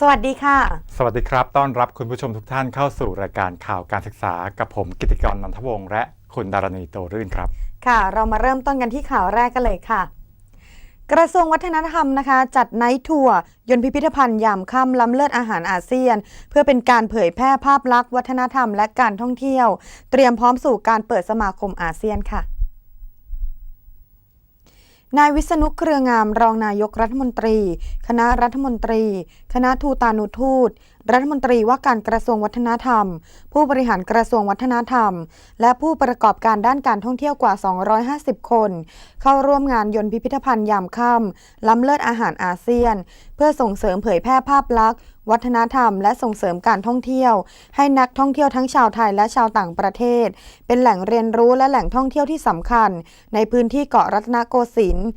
สวัสดีค่ะ สวัสดีครับ ต้อนรับคุณผู้ชมทุกท่านเข้าสู่รายการข่าวการศึกษา กับผมกิติกรนันทวงศ์และคุณดารณีโตรื่นครับ ค่ะ เรามาเริ่มต้นกันที่ข่าวแรกกันเลยค่ะ กระทรวงวัฒนธรรมนะคะ จัดไนท์ทัวร์ยนต์พิพิธภัณฑ์ยามค่ำล้ำเลิศอาหารอาเซียน เพื่อเป็นการเผยแพร่ภาพลักษณ์วัฒนธรรมและการท่องเที่ยว เตรียมพร้อมสู่การเปิดสมาคมอาเซียนค่ะ นายวิษณุเครืองามรองนายกรัฐมนตรี คณะรัฐมนตรี คณะทูตานุทูต รัฐมนตรีว่าการกระทรวงวัฒนธรรม ผู้บริหารกระทรวงวัฒนธรรม และผู้ประกอบการด้านการท่องเที่ยวกว่า 250 คน เข้าร่วมงานยนต์พิพิธภัณฑ์ยามค่ำล้ำเลิศอาหารอาเซียน เพื่อส่งเสริมเผยแพร่ภาพลักษณ์วัฒนธรรมและส่งเสริมการท่องเที่ยว ให้นักท่องเที่ยวทั้งชาวไทยและชาวต่างประเทศ เป็นแหล่งเรียนรู้และแหล่งท่องเที่ยวที่สำคัญ ในพื้นที่เกาะรัตนโกสินทร์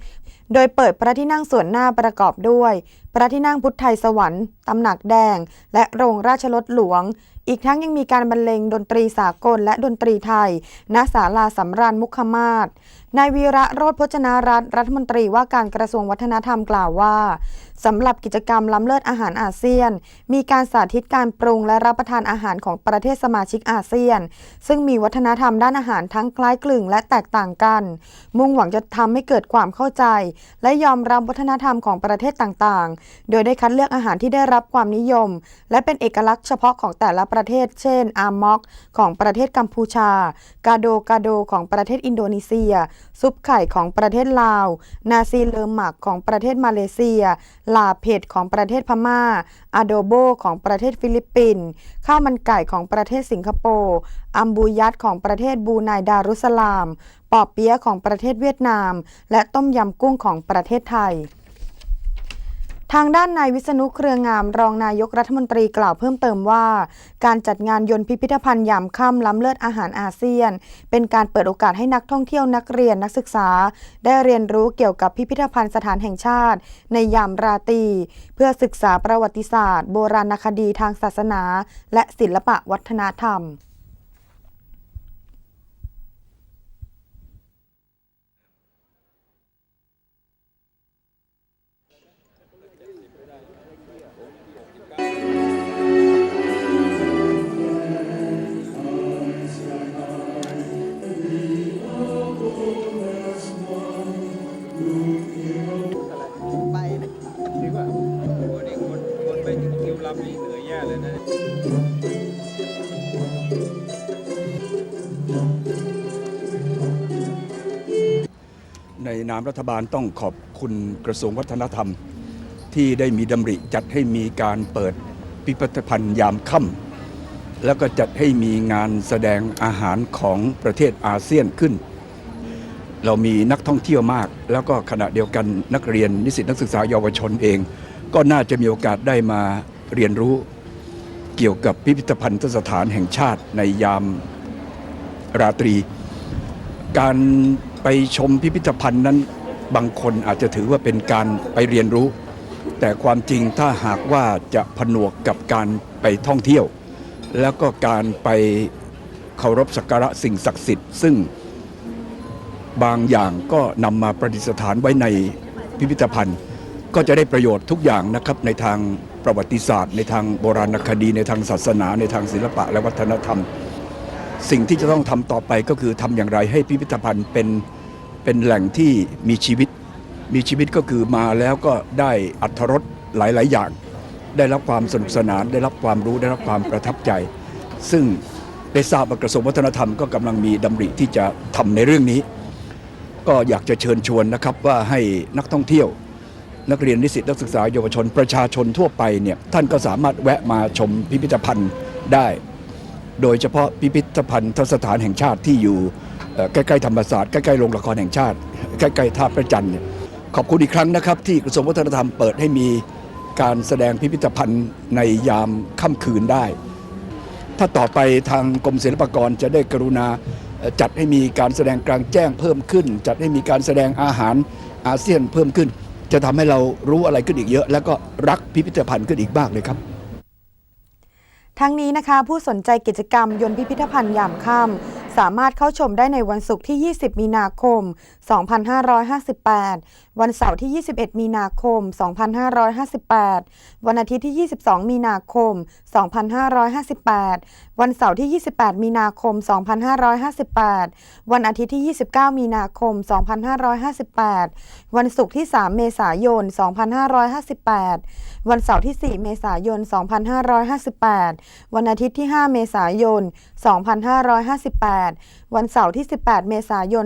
โดยเปิดพระที่นั่งส่วนหน้าประกอบด้วย พระที่นั่งพุทธไทยสวรรค์ตำหนักแดง และโรงราชรถหลวง อีกทั้งยังมีการบรรเลงดนตรีสากลและดนตรีไทย ณ ศาลาสำราญมุขมาศ นายวีระโรธพจนารัตน์รัฐมนตรีว่าการกระทรวงวัฒนธรรมกล่าวว่าสำหรับกิจกรรมล้ำเลิศอาหารอาเซียน มีการสาธิตการปรุงและรับประทานอาหารของประเทศสมาชิกอาเซียน ซึ่งมีวัฒนธรรมด้านอาหารทั้งคล้ายคลึงและแตกต่างกัน มุ่งหวังจะทำให้เกิดความเข้าใจ และยอมรับวัฒนธรรมของประเทศต่างๆ โดยได้คัดเลือกอาหารที่ได้รับความนิยม และเป็นเอกลักษณ์เฉพาะของแต่ละประประเทศ เช่น อาม็อก ของประเทศกัมพูชา กาโดกาโดของประเทศอินโดนีเซีย ซุปไข่ของประเทศลาว นาซีเลอหมักของประเทศมาเลเซีย ลาเผ็ดของประเทศพม่า อาโดโบของประเทศฟิลิปปินส์ ข้าวมันไก่ของประเทศสิงคโปร์อัมบูยัตของประเทศบูไนดารุสลาม ปอบเปี๊ยะของประเทศเวียดนาม และต้มยำกุ้งของประเทศไทย ทางด้านนายวิษณุเครืองามรองนายกรัฐมนตรีกล่าวเพิ่มเติมว่า การจัดงานยนต์พิพิธภัณฑ์ยามค่ำล้ำเลิศอาหารอาเซียน เป็นการเปิดโอกาสให้นักท่องเที่ยวนักเรียนนักศึกษา ได้เรียนรู้เกี่ยวกับพิพิธภัณฑ์สถานแห่งชาติ ในยามราตรีเพื่อศึกษาประวัติศาสตร์ โบราณคดีทางศาสนา และศิลปะวัฒนธรรม ลำนี่เหนื่อยแย่เลยนะในนามรัฐบาลต้องขอบคุณกระทรวงวัฒนธรรม ที่ได้มีดำริจัดให้มีการเปิดพิพิธภัณฑ์ยามค่ำแล้วก็จัดให้มีงานแสดงอาหารของประเทศอาเซียนขึ้น เรามีนักท่องเที่ยวมาก แล้วก็ขณะเดียวกันนักเรียนนิสิตนักศึกษาเยาวชนเอง ก็น่าจะมีโอกาสได้มา เรียนรู้เกี่ยวกับพิพิธภัณฑ์สถานแห่งชาติในยามราตรี การไปชมพิพิธภัณฑ์นั้นบางคนอาจจะถือว่าเป็นการไปเรียนรู้ แต่ความจริงถ้าหากว่าจะผนวกกับการไปท่องเที่ยว แล้วก็การไปเคารพสักการะสิ่งศักดิ์สิทธิ์ซึ่งบางอย่างก็นำมาประดิษฐานไว้ในพิพิธภัณฑ์ ก็จะได้ประโยชน์ทุกอย่างนะครับในทาง ประวัติศาสตร์ ในทางโบราณคดีในทางศาสนา ในทางศิลปะและวัฒนธรรม สิ่งที่จะต้องทำต่อไปก็คือทำอย่างไรให้พิพิธภัณฑ์เป็นเป็นแหล่งที่มีชีวิต มีชีวิตก็คือมาแล้วก็ได้อัธรสหลาย ๆ อย่าง ได้รับความสนุกสนาน ได้รับความรู้ได้รับความประทับใจ ซึ่งได้ทราบว่ากระทรวงวัฒนธรรมก็กำลังมีดำริที่จะทำในเรื่องนี้ ก็อยากจะเชิญชวนนะครับว่าให้นักท่องเที่ยว นักเรียนนิสิตนักศึกษาเยาวชนประชาชนทั่วไปเนี่ยท่านก็สามารถแวะมาชมพิพิธภัณฑ์ได้ โดยเฉพาะพิพิธภัณฑ์ทสถานแห่งชาติที่อยู่ใกล้ๆธรรมศาสตร์ใกล้ๆโรงละครแห่งชาติ ใกล้ๆท่าพระจันทร์เนี่ยขอบคุณอีกครั้งนะครับ ที่กระทรวงวัฒนธรรมเปิดให้มีการแสดงพิพิธภัณฑ์ในยามค่ำคืนได้ ถ้าต่อไปทางกรมศิลปากรจะได้กรุณาจัดให้มีการแสดงกลางแจ้งเพิ่มขึ้น จัดให้มีการแสดงอาหารอาเซียนเพิ่มขึ้น จะทำให้เรารู้อะไรขึ้นอีกเยอะ แล้วก็รักพิพิธภัณฑ์ขึ้นอีกมากเลยครับทั้งนี้นะคะผู้สนใจกิจกรรมยนต์พิพิธภัณฑ์ยามค่ำ สามารถเข้าชมได้ในวันศุกร์ที่ 20 มีนาคม 2558 วันเสาร์ที่ 21 มีนาคม 2558 วันอาทิตย์ที่ 22 มีนาคม 2558 วันเสาร์ที่ 28 มีนาคม 2558 วันอาทิตย์ที่ 29 มีนาคม 2558 วันศุกร์ที่ 3 เมษายน 2558 วันเสาร์ที่ 4 เมษายน 2558 วันอาทิตย์ที่ 5 เมษายน 2558วันเสาร์ที่ 18 เมษายน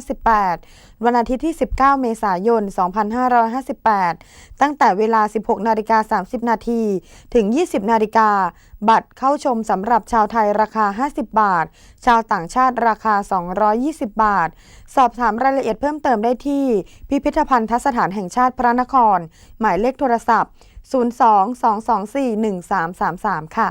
2558 วันอาทิตย์ที่ 19 เมษายน 2558 ตั้งแต่เวลา 16 นาฬิกา 30 นาทีถึง 20 นาฬิกา บัตรเข้าชมสำหรับชาวไทยราคา 50 บาท ชาวต่างชาติราคา 220 บาท สอบถามรายละเอียดเพิ่มเติมได้ที่ พิพิธภัณฑสถานแห่งชาติพระนคร หมายเลขโทรศัพท์ 02 224 1333 ค่ะ